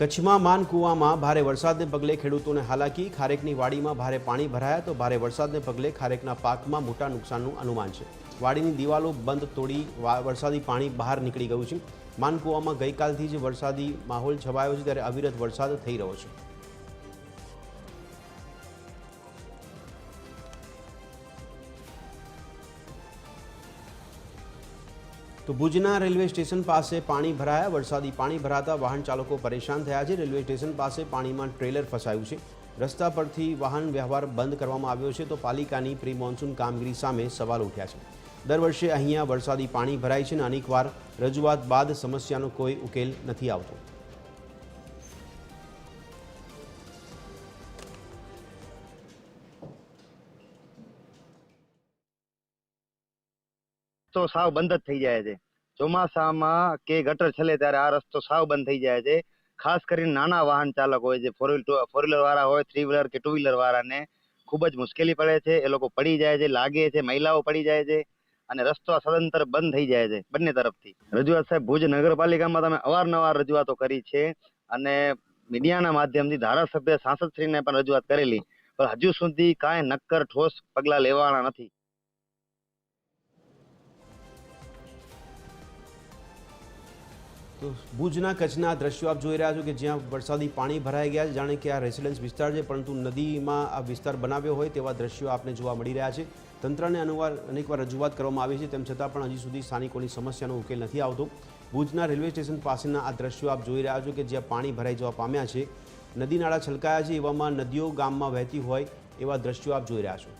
કચ્છમાં માનકુવામાં ભારે વરસાદને પગલે ખેડૂતોને હાલાકી, ખારેકની વાડીમાં ભારે પાણી ભરાયા તો ભારે વરસાદને પગલે ખારેકના પાકમાં મોટા નુકસાનનું અનુમાન છે. વાડીની દિવાલો બંધ તોડી વરસાદી પાણી બહાર નીકળી ગયું છે. માનકુવામાં ગઈકાલથી જ વરસાદી માહોલ છવાયો છે, ત્યારે અવિરત વરસાદ થઈ રહ્યો છે. તો ભુજના રેલવે સ્ટેશન પાસે પાણી ભરાયા, વરસાદી પાણી ભરાતા વાહન ચાલકો પરેશાન થયા છે. રેલવે સ્ટેશન પાસે પાણીમાં ટ્રેલર ફસાયું છે. રસ્તા પરથી વાહન વ્યવહાર બંધ કરવામાં આવ્યો છે તો પાલિકાની પ્રી મોન્સૂન કામગીરી સામે સવાલ ઉઠ્યા છે. દર વર્ષે અહીંયા વરસાદી પાણી ભરાય છે અને અનેકવાર રજૂઆત બાદ સમસ્યાનો કોઈ ઉકેલ નથી આવતો. રસ્તો સાવ બંધ જ થઈ જાય છે. ચોમાસામાં કે ગટર છલે ત્યારે આ રસ્તો સાવ બંધ થઈ જાય છે. ખાસ કરીને નાના વાહન ચાલક હોય છે ફોર ફોર વ્હીલર વાળા હોય થ્રી વ્હીલર કે ટુ વ્હીલર વાળાને ખૂબ જ મુશ્કેલી પડે છે. એ લોકો પડી જાય છે, લાગે છે, મહિલાઓ પડી જાય છે અને રસ્તો સદંતર બંધ થઈ જાય છે બંને તરફથી. રજૂઆત સાહેબ, ભુજ નગરપાલિકામાં તમે અવારનવાર રજૂઆતો કરી છે અને મીડિયાના માધ્યમથી ધારાસભ્ય સાંસદશ્રીને પણ રજૂઆત કરેલી. પણ હજુ સુધી કાંઈ નક્કર ઠોસ પગલાં લેવાના નથી. તો ભુજના કચ્છના દ્રશ્યો આપ જોઈ રહ્યા છો કે જ્યાં વરસાદી પાણી ભરાઈ ગયા છે. જાણે કે આ રેસિડેન્સ વિસ્તાર છે, પરંતુ નદીમાં આ વિસ્તાર બનાવ્યો હોય તેવા દ્રશ્યો આપને જોવા મળી રહ્યા છે. તંત્રને અનુવાર અનેકવાર રજૂઆત કરવામાં આવી છે, તેમ છતાં પણ હજી સુધી સ્થાનિકોની સમસ્યાનો ઉકેલ નથી આવતો. ભુજના રેલવે સ્ટેશન પાસેના આ દ્રશ્યો આપ જોઈ રહ્યા છો કે જ્યાં પાણી ભરાઈ જવા પામ્યા છે. નદી નાળા છલકાયા છે, એવામાં નદીઓ ગામમાં વહેતી હોય એવા દ્રશ્યો આપ જોઈ રહ્યા છો.